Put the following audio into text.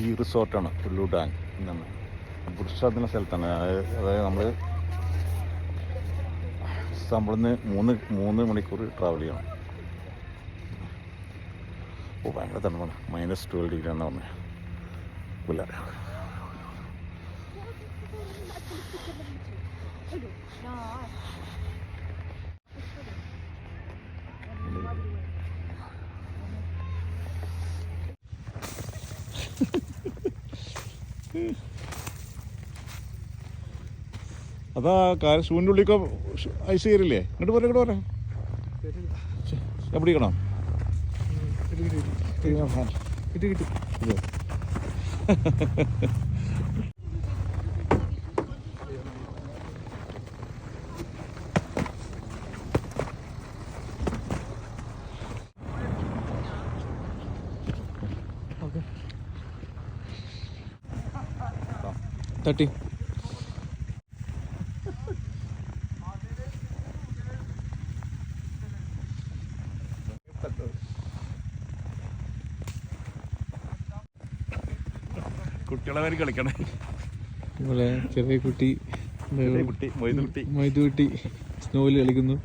ഈ റിസോർട്ടാണ് ഉള്ളു ഡാങ് എന്നാണ് പുരുഷാദിന സ്ഥലത്താണ്. അതായത് നമ്മൾ നമ്മളിന്ന് മൂന്ന് മൂന്ന് മണിക്കൂർ ട്രാവൽ ചെയ്യണം. ഓ ഭയങ്കര തണുപ്പാണ്. മൈനസ് ട്വൽവ് ഡിഗ്രി എന്നാ പറഞ്ഞത് പുല്ല അതാ കാര്യം ഷൂവിന്റെ ഉള്ളിലേക്ക് ഐസ് കയറില്ലേ? ഇങ്ങോട്ട് പോരാ ഇങ്ങോട്ട് പോരാ. ഞാൻ പിടിക്കണം കിട്ടി. കിട്ടി തട്ടി. കുട്ടികളെ കളിക്കണേ. നമ്മളെ ചെറിയ കുട്ടി കുട്ടി മൊയ്ത് കുട്ടി. മൈതു കുട്ടി സ്നോയിൽ കളിക്കുന്നു.